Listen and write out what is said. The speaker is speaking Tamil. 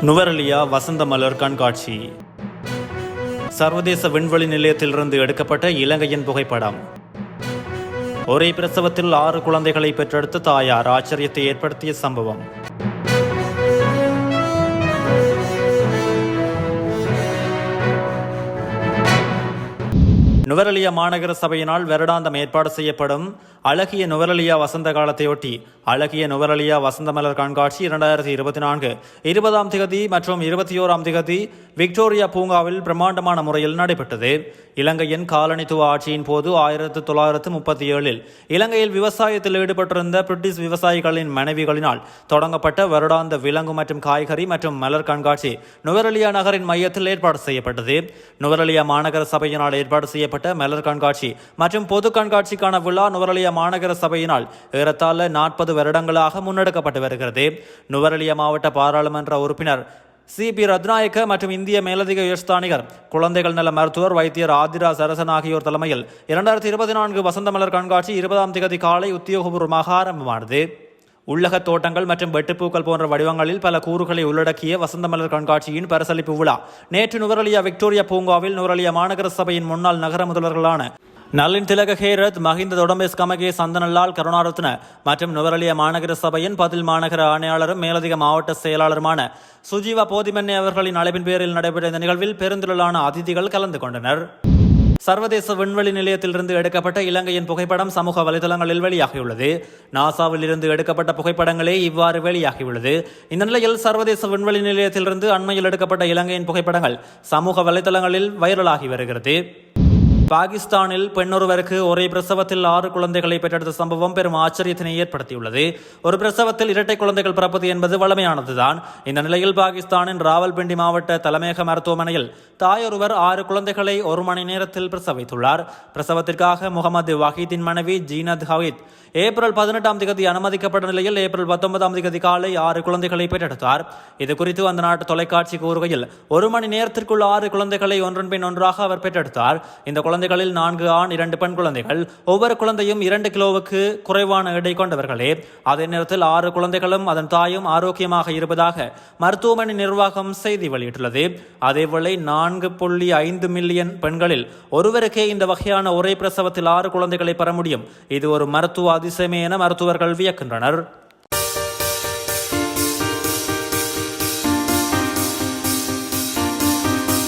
நுவரலியா வசந்த மலர் கண்காட்சி. சர்வதேச விண்வெளி நிலையத்திலிருந்து எடுக்கப்பட்ட இலங்கையின் புகைப்படம். ஒரே பிரசவத்தில் ஆறு குழந்தைகளை பெற்றெடுத்த தாயார் ஆச்சரியத்தை ஏற்படுத்திய சம்பவம். நுவரலிய மாநகர சபையினால் வருடாந்தம் ஏற்பாடு செய்யப்படும் அழகிய நுவரெலியா வசந்த காலத்தையொட்டி அழகிய நுவரலியா வசந்த மலர் கண்காட்சி இரண்டாயிரத்தி இருபத்தி நான்கு. இருபதாம் திகதி மற்றும் இருபத்தி ஓராம் திகதி விக்டோரியா பூங்காவில் பிரம்மாண்டமான முறையில் நடைபெற்றது. இலங்கையின் காலனித்துவ ஆட்சியின் போது ஆயிரத்து தொள்ளாயிரத்து முப்பத்தி ஏழில் இலங்கையில் விவசாயத்தில் ஈடுபட்டிருந்த பிரிட்டிஷ் விவசாயிகளின் மனைவிகளினால் தொடங்கப்பட்ட வருடாந்த விலங்கு மற்றும் காய்கறி மற்றும் மலர் கண்காட்சி நுவரலியா நகரின் மையத்தில் ஏற்பாடு செய்யப்பட்டது. நுவரலியா மாநகர சபையினால் ஏற்பாடு செய்யப்பட்ட மலர் கண்காட்சி மற்றும் பொது கண்காட்சிக்கான விழா நுவரலிய மாநகர சபையினால் ஏறத்தாழ நாற்பது வருடங்களாக முன்னெடுக்கப்பட்டு வருகிறது. நுவரலிய மாவட்ட பாராளுமன்ற உறுப்பினர் சி. பி. ரத்நாயக்க மற்றும் இந்திய மேலதிக உயர்ஸ்தானிகர் குழந்தைகள் நல மருத்துவர் வைத்தியர் ஆதிரா சரசன் ஆகியோர் தலைமையில் இரண்டாயிரத்தி இருபத்தி நான்கு வசந்த மலர் கண்காட்சி இருபதாம் தேதி காலை உத்தியோகபூர்வமாக ஆரம்பமானது. உள்ளக தோட்டங்கள் மற்றும் வெட்டுப்பூக்கள் போன்ற வடிவங்களில் பல கூறுகளை உள்ளடக்கிய வசந்த மலர் கண்காட்சியின் பரிசளிப்பு விழா. நேற்று நுவரலியா விக்டோரியா பூங்காவில் நுவரலியா மாநகர சபையின் முன்னாள் நகர முதல்வர்களான நளின் திலக ஹேரத் மஹிந்த தொடம்பேஸ் கமகே சந்தனலால் கருணாரத்ன மற்றும் நுவரலியா மாநகர சபையின் பதில் மாநகர ஆணையாளரும் மேலதிக மாவட்ட செயலாளருமான சுஜீவா போதிமன்னே அவர்களின் அழைப்பின் பேரில் நடைபெற்ற இந்த நிகழ்வில் பெருந்திரளான அதிதிகள் கலந்து கொண்டனர். சர்வதேச விண்வெளி நிலையத்திலிருந்து எடுக்கப்பட்ட இலங்கையின் புகைப்படம் சமூக வலைதளங்களில் வெளியாகியுள்ளது. நாசாவில் இருந்து எடுக்கப்பட்ட புகைப்படங்களே இவ்வாறு வெளியாகியுள்ளது. இந்த நிலையில் சர்வதேச விண்வெளி நிலையத்திலிருந்து அண்மையில் எடுக்கப்பட்ட இலங்கையின் புகைப்படங்கள் சமூக வலைதளங்களில் வைரலாகி வருகிறது. பாகிஸ்தானில் பெண்ணொருவருக்கு ஒரே பிரசவத்தில் ஆறு குழந்தைகளை பெற்றெடுத்த சம்பவம் பெரும் ஆச்சரியத்தினை ஏற்படுத்தியுள்ளது. ஒரு பிரசவத்தில் இரட்டை குழந்தைகள் பிறப்பது என்பது வளமையானதுதான். இந்த நிலையில் பாகிஸ்தானின் ராவல்பிண்டி மாவட்ட தலைமையக மருத்துவமனையில் தாயொருவர் ஆறு குழந்தைகளை ஒரு மணி நேரத்தில் பிரசவித்துள்ளார். பிரசவத்திற்காக முகமது வஹீதின் மனைவி ஜீனத் ஹவீத் ஏப்ரல் பதினெட்டாம் தேதி அனுமதிக்கப்பட்ட நிலையில் ஏப்ரல் பத்தொன்பதாம் தேதி காலை ஆறு குழந்தைகளை பெற்றெடுத்தார். இது குறித்து அந்த நாட்டு தொலைக்காட்சி கூறுகையில் ஒரு மணி நேரத்திற்குள் ஆறு குழந்தைகளை ஒன்றன் பின் ஒன்றாக அவர் பெற்றெடுத்தார். இந்த குழந்தை குழந்தைகளில் நான்கு ஆண் இரண்டு பெண் குழந்தைகள். ஒவ்வொரு குழந்தையும் இரண்டு கிலோவுக்கு குறைவான எடை கொண்டவர்களே. அதே நேரத்தில் ஆறு குழந்தைகளும் அதன் தாயும் ஆரோக்கியமாக இருப்பதாக மருத்துவமனை நிர்வாகம் செய்தி வெளியிட்டுள்ளது. அதேவேளை நான்கு புள்ளி ஐந்து மில்லியன் பெண்களில் ஒருவருக்கே இந்த வகையான ஒரே பிரசவத்தில் ஆறு குழந்தைகளை பெற முடியும். இது ஒரு மருத்துவ அதிசயமே என மருத்துவர்கள் வியக்கின்றனர்.